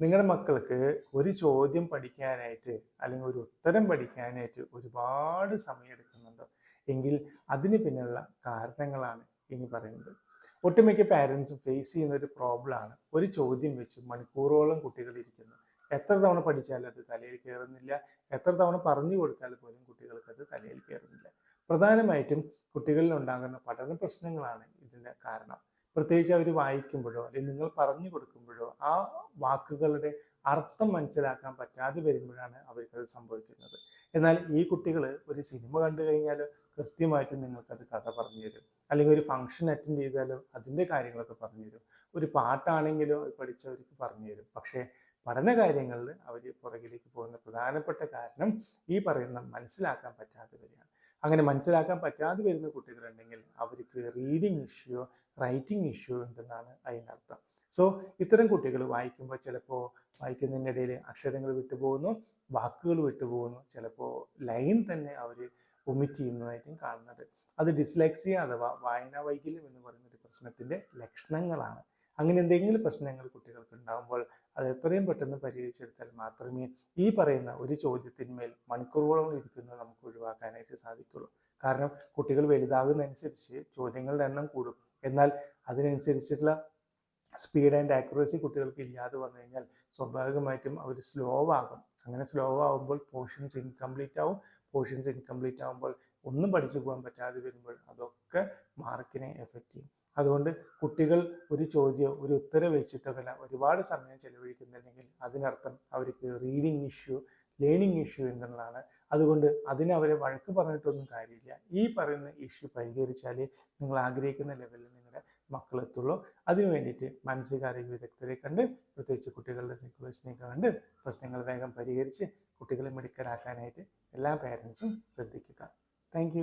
നിങ്ങളുടെ മക്കൾക്ക് ഒരു ചോദ്യം പഠിക്കാനായിട്ട് അല്ലെങ്കിൽ ഒരു ഉത്തരം പഠിക്കാനായിട്ട് ഒരുപാട് സമയം എടുക്കുന്നുണ്ടോ. എങ്കിൽ അതിന് പിന്നിലുള്ള കാരണങ്ങളാണ് ഇനി പറയുന്നത്. ഒട്ടുമിക്ക പാരൻസും ഫേസ് ചെയ്യുന്ന ഒരു പ്രോബ്ലമാണ് ഒരു ചോദ്യം വെച്ച് മണിക്കൂറോളം കുട്ടികൾ ഇരിക്കുന്നു. എത്ര തവണ പഠിച്ചാലും അത് തലയിൽ കയറുന്നില്ല എത്ര തവണ പറഞ്ഞു കൊടുത്താൽ പോലും കുട്ടികൾക്ക് അത് തലയിൽ കയറുന്നില്ല പ്രധാനമായിട്ടും കുട്ടികളിൽ ഉണ്ടാകുന്ന പഠന പ്രശ്നങ്ങളാണ് ഇതിന്റെ കാരണം. പ്രത്യേകിച്ച് അവർ വായിക്കുമ്പോഴോ അല്ലെങ്കിൽ നിങ്ങൾ പറഞ്ഞു കൊടുക്കുമ്പോഴോ ആ വാക്കുകളുടെ അർത്ഥം മനസ്സിലാക്കാൻ പറ്റാതെ വരുമ്പോഴാണ് അവർക്കത് സംഭവിക്കുന്നത്. എന്നാൽ ഈ കുട്ടികൾ ഒരു സിനിമ കണ്ടു കഴിഞ്ഞാൽ കൃത്യമായിട്ട് നിങ്ങൾക്കത് കഥ പറഞ്ഞു തരും. അല്ലെങ്കിൽ ഒരു ഫംഗ്ഷൻ അറ്റൻഡ് ചെയ്താലോ അതിന്റെ കാര്യങ്ങളൊക്കെ പറഞ്ഞു തരും. ഒരു പാട്ടാണെങ്കിലോ പഠിച്ചവർക്ക് പറഞ്ഞു തരും. പക്ഷേ പഠന കാര്യങ്ങളിൽ അവർ പുറകിലേക്ക് പോകുന്ന പ്രധാനപ്പെട്ട കാരണം ഈ പറയുന്ന മനസ്സിലാക്കാൻ പറ്റാതെ അങ്ങനെ മനസ്സിലാക്കാൻ പറ്റാതെ വരുന്ന കുട്ടികളുണ്ടെങ്കിൽ അവർക്ക് റീഡിങ് ഇഷ്യൂ റൈറ്റിംഗ് ഇഷ്യൂ ഉണ്ടെന്നാണ് അതിനർത്ഥം. സോ ഇത്തരം കുട്ടികൾ വായിക്കുമ്പോൾ ചിലപ്പോൾ വായിക്കുന്നതിന്റെ ഇടയിൽ അക്ഷരങ്ങൾ വിട്ടുപോകുന്നു വാക്കുകൾ വിട്ടുപോകുന്നു ചിലപ്പോൾ ലൈൻ തന്നെ അവർ ഒമിറ്റ് ചെയ്യുന്നതായിട്ടും കാണുന്നത്. അത് ഡിസ്ലെക്സിയ അഥവാ വായനാ വൈകല്യം എന്ന് പറയുന്ന ഒരു പ്രശ്നത്തിന്റെ ലക്ഷണങ്ങളാണ്. അങ്ങനെ എന്തെങ്കിലും പ്രശ്നങ്ങൾ കുട്ടികൾക്ക് ഉണ്ടാകുമ്പോൾ അത് എത്രയും പെട്ടെന്ന് പരിഹരിച്ചെടുത്താൽ മാത്രമേ ഈ പറയുന്ന ഒരു ചോദ്യത്തിന്മേൽ മണിക്കൂറുകളോളം ഇരിക്കുന്നത് നമുക്ക് ഒഴിവാക്കാനായിട്ട് സാധിക്കുള്ളൂ. കാരണം കുട്ടികൾ വലുതാകുന്നതനുസരിച്ച് ചോദ്യങ്ങളുടെ എണ്ണം കൂടും. എന്നാൽ അതിനനുസരിച്ചുള്ള സ്പീഡ് ആൻഡ് ആക്യുറസി കുട്ടികൾക്ക് ഇല്ലാതെ വന്നു കഴിഞ്ഞാൽ സ്വാഭാവികമായിട്ടും അവർ സ്ലോ ആകും. അങ്ങനെ സ്ലോ ആകുമ്പോൾ പോർഷൻസ് ഇൻകംപ്ലീറ്റ് ആവും. പോർഷൻസ് ഇൻകംപ്ലീറ്റ് ആകുമ്പോൾ ഒന്നും പഠിച്ചു പോകാൻ പറ്റാതെ വരുമ്പോൾ അതൊക്കെ മാർക്കിനെ എഫക്റ്റ് ചെയ്യും. അതുകൊണ്ട് കുട്ടികൾ ഒരു ചോദ്യം ഒരു ഉത്തരം വെച്ചിട്ടൊക്കെ ഒരുപാട് സമയം ചെലവഴിക്കുന്നുണ്ടെങ്കിൽ അതിനർത്ഥം അവർക്ക് റീഡിങ് ഇഷ്യൂ ലേണിംഗ് ഇഷ്യൂ എന്നുള്ളതാണ്. അതുകൊണ്ട് അതിനവരെ വഴക്ക് പറഞ്ഞിട്ടൊന്നും കാര്യമില്ല. ഈ പറയുന്ന ഇഷ്യൂ പരിഹരിച്ചാൽ നിങ്ങൾ ആഗ്രഹിക്കുന്ന ലെവലിൽ മക്കൾ എത്തുള്ളൂ അതിനു വേണ്ടിയിട്ട് മാനസികാരോഗ്യ വിദഗ്ധരെ കണ്ട് പ്രത്യേകിച്ച് കുട്ടികളുടെ സൈക്കോളജിനെ കണ്ട് പ്രശ്നങ്ങൾ വേഗം പരിഹരിച്ച് കുട്ടികളെ മിടുക്കരാക്കാനായിട്ട് എല്ലാ പേരൻസും ശ്രദ്ധിക്കുക. താങ്ക്